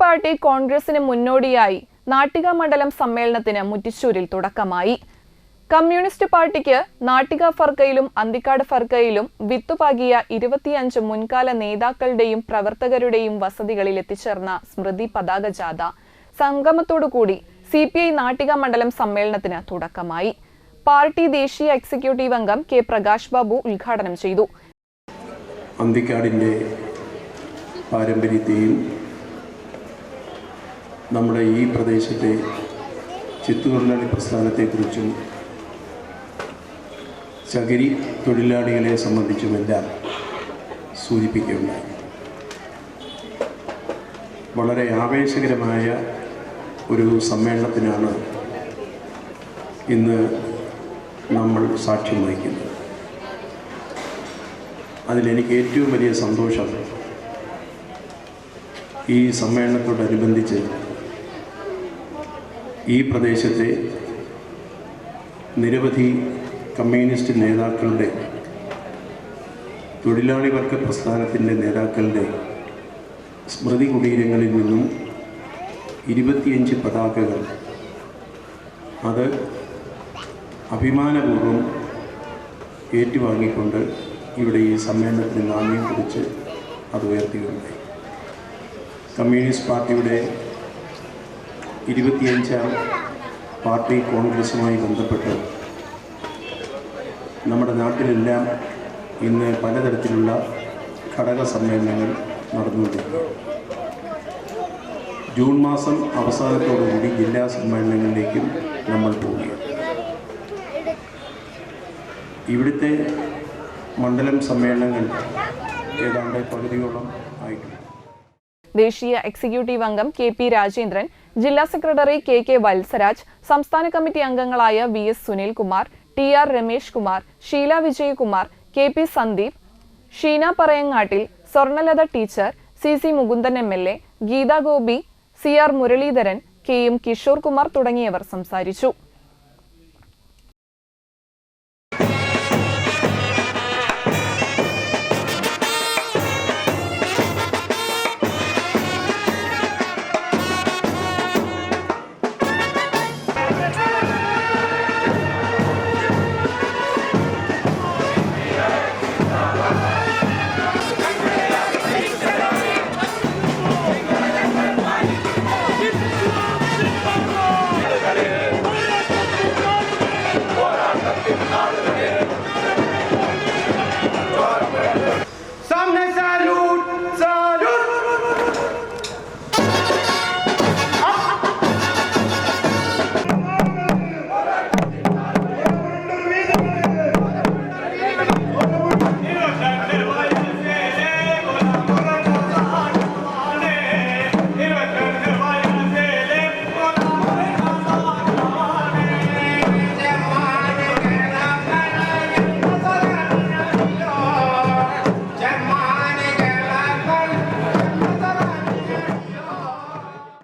Party കോൺഗ്രസിന് മുന്നോടിയായി നാട്ടിക മണ്ഡലം സമ്മേളനത്തിന് മുറ്റിച്ചൂരിൽ തുടക്കമായി. കമ്മ്യൂണിസ്റ്റ് പാർട്ടിക്ക് നാട്ടിക ഫർക്കയിലും അന്തിക്കാട് ഫർക്കയിലും വിത്തുപാകിയ ഇരുപത്തിയഞ്ച് മുൻകാല നേതാക്കളുടെയും പ്രവർത്തകരുടെയും വസതികളിൽ എത്തിച്ചേർന്ന സ്മൃതി പതാക ജാഥ സംഗമത്തോടുകൂടി സി പി ഐ നാട്ടിക മണ്ഡലം സമ്മേളനത്തിന് തുടക്കമായി. പാർട്ടി ദേശീയ എക്സിക്യൂട്ടീവ് അംഗം കെ പ്രകാശ് ബാബു ഉദ്ഘാടനം ചെയ്തു. അന്തിക്കാടിന്റെ പാരമ്പര്യത്തെയും നമ്മുടെ ഈ പ്രദേശത്തെ ചിത്തുതൊഴിലാളി പ്രസ്ഥാനത്തെക്കുറിച്ചും ചകിരി തൊഴിലാളികളെ സംബന്ധിച്ചുമെല്ലാം സൂചിപ്പിക്കുകയുണ്ടായി. വളരെ ആവേശകരമായ ഒരു സമ്മേളനത്തിനാണ് ഇന്ന് നമ്മൾ സാക്ഷ്യം വഹിക്കുന്നത്. അതിലെനിക്ക് ഏറ്റവും വലിയ സന്തോഷം ഈ സമ്മേളനത്തോടനുബന്ധിച്ച് ഈ പ്രദേശത്തെ നിരവധി കമ്മ്യൂണിസ്റ്റ് നേതാക്കളുടെ തൊഴിലാളി വർഗ പ്രസ്ഥാനത്തിന്റെ നേതാക്കളുടെ സ്മൃതി കുടീരങ്ങളിൽ നിന്നും ഇരുപത്തിയഞ്ച് പതാകകൾ. അത് അഭിമാനപൂർവം ഏറ്റുവാങ്ങിക്കൊണ്ട് ഇവിടെ ഈ സമ്മേളനത്തിന് നാണ്യം കുറിച്ച് അത് ഉയർത്തിയിട്ടുണ്ട് കമ്മ്യൂണിസ്റ്റ് പാർട്ടിയുടെ ഇരുപത്തിയഞ്ചാം പാർട്ടി കോൺഗ്രസുമായി ബന്ധപ്പെട്ട് നമ്മുടെ നാട്ടിലെല്ലാം ഇന്ന് പലതരത്തിലുള്ള ഘടക സമ്മേളനങ്ങൾ നടന്നുകൊണ്ടിരിക്കുന്നു. ജൂൺ മാസം അവസാനത്തോടുകൂടി ജില്ലാ സമ്മേളനങ്ങളിലേക്കും നമ്മൾ പോവുകയാണ്. ഇവിടുത്തെ മണ്ഡലം സമ്മേളനങ്ങൾ ഏതാണ്ട് പകുതിയോളം ആയിട്ടുണ്ട്. ദേശീയ എക്സിക്യൂട്ടീവ് അംഗം കെ പി രാജേന്ദ്രൻ ജില്ലാ സെക്രട്ടറി കെ കെ വത്സരാജ് സംസ്ഥാന കമ്മിറ്റി അംഗങ്ങളായ V S Sunilkumar T R Ramesh Kumar Sheela Vijayakumar K P Sandeep Sheena Parayangattil Swarnalatha teacher C C Mukundan M L A Geetha Gopi C R Muraleedharan K M Kishore Kumar തുടങ്ങിയവർ സംസാരിച്ചു.